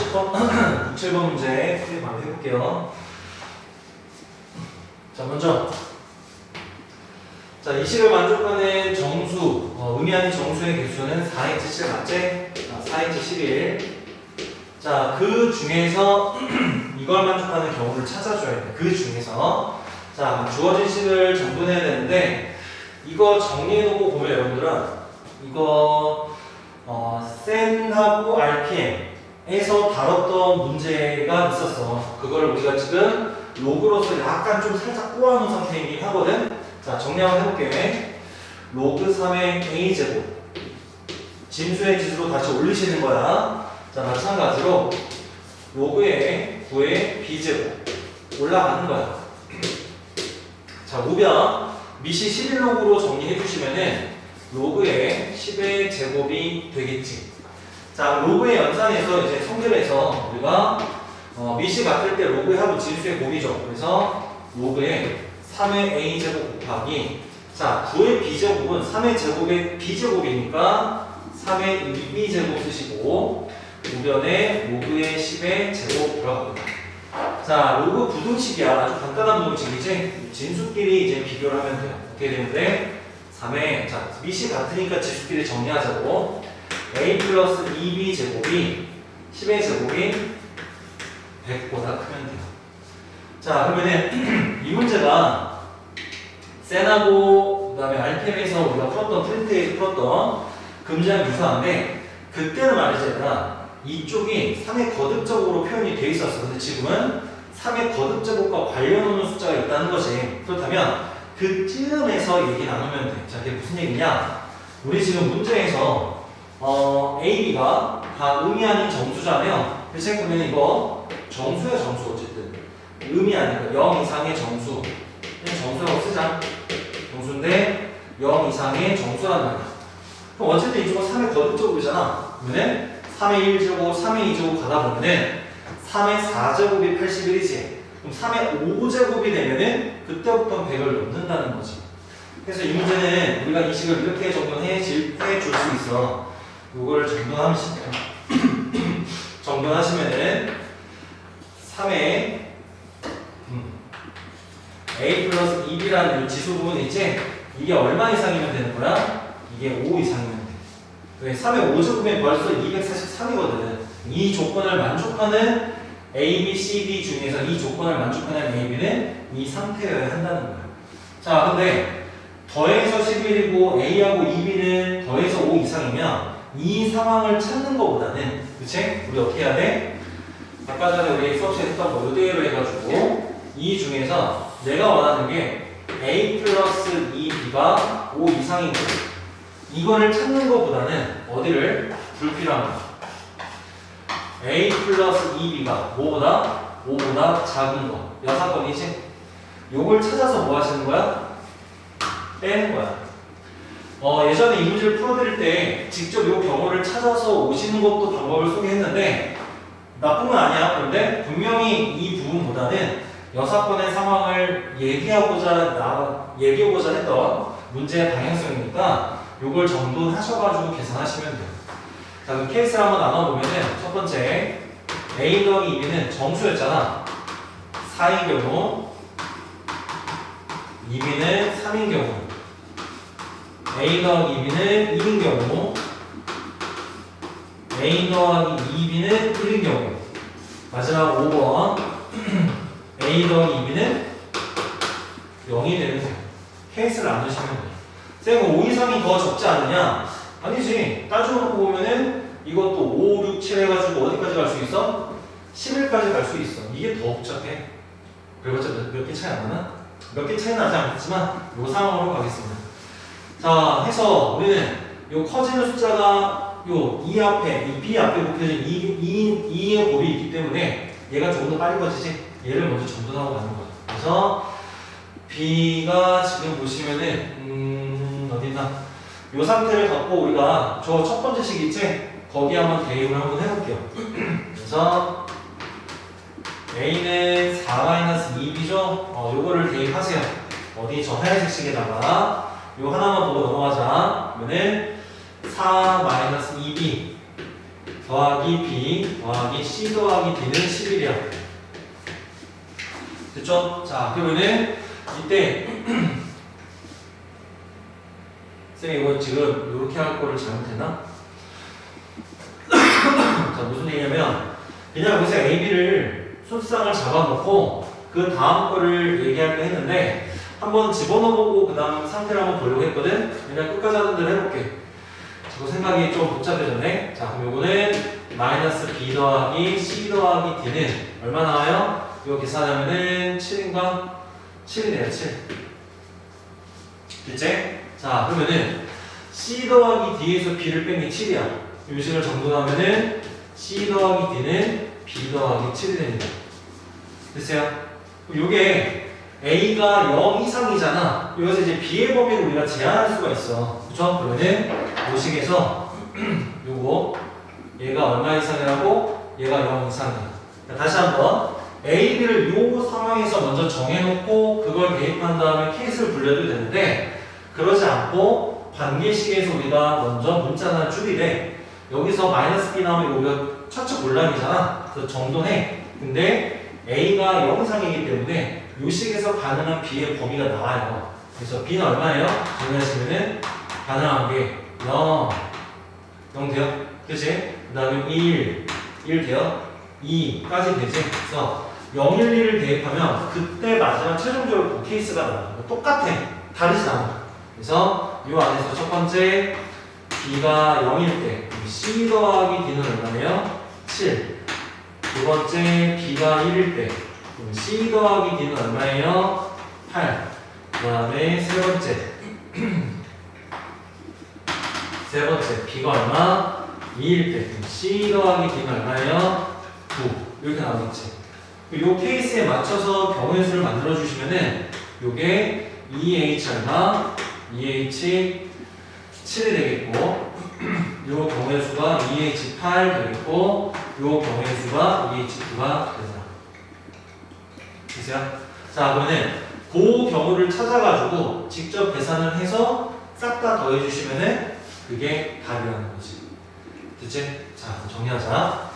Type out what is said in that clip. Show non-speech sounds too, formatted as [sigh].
10번, 7번 [clears throat] 문제 풀이 바로 해볼게요. 자, 먼저. 자, 이 식을 만족하는 정수, 어, 의미하는 정수의 개수는 4인치 7 맞지? 자, 4인치 11. 자, 그 중에서 [clears throat] 이걸 만족하는 경우를 찾아줘야 돼. 그 중에서. 자, 주어진 식을 정돈해야 되는데, 이거 정리해놓고 보면 여러분들은, 이거, 어, 센하고 RPM 에서 다뤘던 문제가 있었어. 그걸 우리가 지금 로그로서 약간 좀 살짝 꼬아놓은 상태이긴 하거든. 자, 정리 한번 해볼게. 로그 3의 A제곱. 진수의 지수로 다시 올리시는 거야. 자, 마찬가지로 로그의 9의 B제곱. 올라가는 거야. 자, 우변 미시 11로그로 정리해 주시면은 로그의 10의 제곱이 되겠지. 자, 로그의 연산에서 이제 성질에서 우리가 어, 미시 같을 때 로그의 합은 진수의 곱이죠. 그래서 로그의 3의 a 제곱 곱하기 자 9의 b 제곱은 3의 제곱의 b 제곱이니까 3의 2b 제곱 쓰시고 우변에 로그의 10의 제곱 들어갑니다. 자 로그 부등식이야 아주 간단한 부등식이지 진수끼리 이제 비교를 하면 돼요. 어떻게 되는데 3의 자 미시 같으니까 지수끼리 정리하자고 a 플러스 2b 제곱이 10의 제곱이 100보다 크면 돼요. 자 그러면은 [clears throat] 이 문제가 센하고 그다음에 RPM에서 우리가 풀었던 프린트에서 풀었던 금지랑 유사한데 그때는 말이지 얘들아 이쪽이 3의 거듭적으로 표현이 돼 있었어. 근데 지금은 3의 거듭제곱과 관련 없는 숫자가 있다는 거지. 그렇다면 그쯤에서 얘기 나누면 돼. 자, 이게 무슨 얘기냐? 우리 지금 문제에서 어, A, B가 다 의미하는 정수잖아요. 그래서 보면 이거 정수야 정수 어쨌든 의미 아니고 0 이상의 그냥 정수라고 쓰자. 정수인데 0 이상의 정수란 말이야. 그럼 어쨌든 이쪽은 3의 거듭제곱이잖아. 그러면 3의 1제곱, 3의 2제곱 가다 보면은 3의 4제곱이 81이지. 그럼 3의 5제곱이 되면은 그때부터 100을 넘는다는 거지. 그래서 이 문제는 우리가 이 식을 이렇게 정돈해 줄 수 있어. 요거를 정돈하시면 정돈하시면은 3의 음, a 플러스 2b라는 이 지수 부분 있지? 이게 얼마 이상이면 되는 거야? 이게 5 이상이면 돼. 왜? 3의 5제곱이면 벌써 243이거든. 이 조건을 만족하는 A, B, C, D 중에서 이 조건을 만족하는 A, B는 이 상태여야 한다는 거야. 자, 근데 더해서 11이고 A하고 2B는 더해서 5 이상이면 이 상황을 찾는 것보다는 그치? 우리 어떻게 해야 돼? 아까 전에 우리 수업시에 했던 거 이대로 해가지고 이 중에서 내가 원하는 게 A 플러스 2B가 5 이상인 거야. 이거를 찾는 것보다는 어디를 불필요한 거야. A 플러스 2B가 뭐보다? 5보다 작은 거. 여사건이지? 요걸 찾아서 뭐 하시는 거야? 빼는 거야. 어, 예전에 이 문제를 풀어드릴 때 직접 요 경우를 찾아서 오시는 것도 방법을 소개했는데 나쁜 건 아니야. 그런데 분명히 이 부분보다는 여사건의 상황을 얘기하고자 나, 얘기하고자 했던 문제의 방향성이니까 요걸 정돈하셔가지고 계산하시면 돼요. 자, 그럼 케이스를 한번 나눠보면은 첫 번째 A 더하기 2B는 정수였잖아. 4인 경우 2B는 3인 경우 A 더하기 2B는 1인 경우 A 더하기 2B는 1인 경우 마지막 5번 [clears throat] A 더하기 2B는 0이 되는. 케이스를 안 넣으시면 돼요. 쌤, 5 이상이 더 적지 않느냐? 아니지. 따져놓고 보면은 이것도 5, 6, 7 해가지고 어디까지 갈 수 있어? 11까지 갈 수 있어. 이게 더 복잡해. 그래봤자 몇개 차이 안 나나? 몇 개 차이 나지 않겠지만 요 상황으로 가겠습니다. 자, 해서 우리는 요 커지는 숫자가 요 2 앞에, 이 B 앞에 곱해진 2, 2, 2의 곱이 있기 때문에 얘가 조금 더 빨리 커지지? 얘를 먼저 전분하고 가는 거야. 그래서 B가 지금 보시면은 음 어디나 요 상태를 갖고 우리가 저 첫 번째 식 있지? 거기 한번 대입을 한번 해볼게요. [clears throat] 그래서 A는 4-2B죠? 어, 요거를 대입하세요. 어디 저 하얀색 식에다가 요 하나만 보고 넘어가자. 그러면은 4-2B 더하기 B 더하기 C 더하기 D는 11이야. 됐죠? 자, 그러면은 이때 [clears throat] 쌤 이거 지금 이렇게 할 거를 잘못했나? [clears throat] 자, 무슨 얘기냐면 그냥 여기서 A, B를 순수상을 잡아놓고 그 다음 거를 얘기하려 했는데 한번 집어넣어보고 그 다음 상태를 한번 보려고 했거든? 그냥 끝까지 하는 대로 해볼게. 저거 생각이 좀 복잡해졌네. 자, 그럼 요거는 마이너스 B 더하기 C 더하기 D는 얼마 나와요? 이거 계산하면은 7인가? 7이네요, 7. 됐지? 자, 그러면은 C 더하기 D에서 B를 뺀 게 7이야. 요식을 정돈하면은 C 더하기 D는 B 더하기 7이 됩니다. 됐어요? 요게 A가 0 이상이잖아. 여기서 이제 B의 범위를 우리가 제한할 수가 있어. 그쵸? 그러면은 요식에서 [clears throat] 요거 얘가 얼마 이상이라고? 얘가 0 이상이야. 자, 다시 한번 A, B를 요 상황에서 먼저 정해놓고 그걸 대입한 다음에 케이스를 불려도 되는데 그러지 않고 관계식에서 우리가 먼저 문자나 줄이래. 여기서 마이너스 B 나오면 우리가 차차 곤란이잖아. 그래서 정돈해. 근데 A가 0 이상이기 때문에 요 식에서 가능한 B의 범위가 나와요. 그래서 B는 얼마예요? 정리하시면은 가능한 게 0, 0 돼요? 그치? 그 다음에 1, 1 돼요? 2까지 되지? 그래서 0, 1, 2를 대입하면 그때 마지막 최종적으로 그 케이스가 나와요. 똑같아. 다르지 않아. 그래서 이 안에서 첫 번째 B가 0일 때 C 더하기 D는 얼마네요? 7. 두 번째 B가 1일 때 그럼 C 더하기 D는 얼마예요? 8. 그 다음에 세 번째 [clears throat] 세 번째 B가 얼마? 2일 때 C 더하기 D는 얼마예요? 9. 이렇게 나오겠지. 이 케이스에 맞춰서 경우의 수를 만들어 주시면은 요게 2H 얼마? 2H 7이 [clears throat] 되겠고 요 경우의 수가 2H 8 되겠고 요 경우의 수가 2H 9가 됩니다. 됐어요? 자 그러면 그 경우를 찾아가지고 직접 계산을 해서 싹 다 더해주시면은 그게 답이라는 거지. 됐지? 자 정리하자.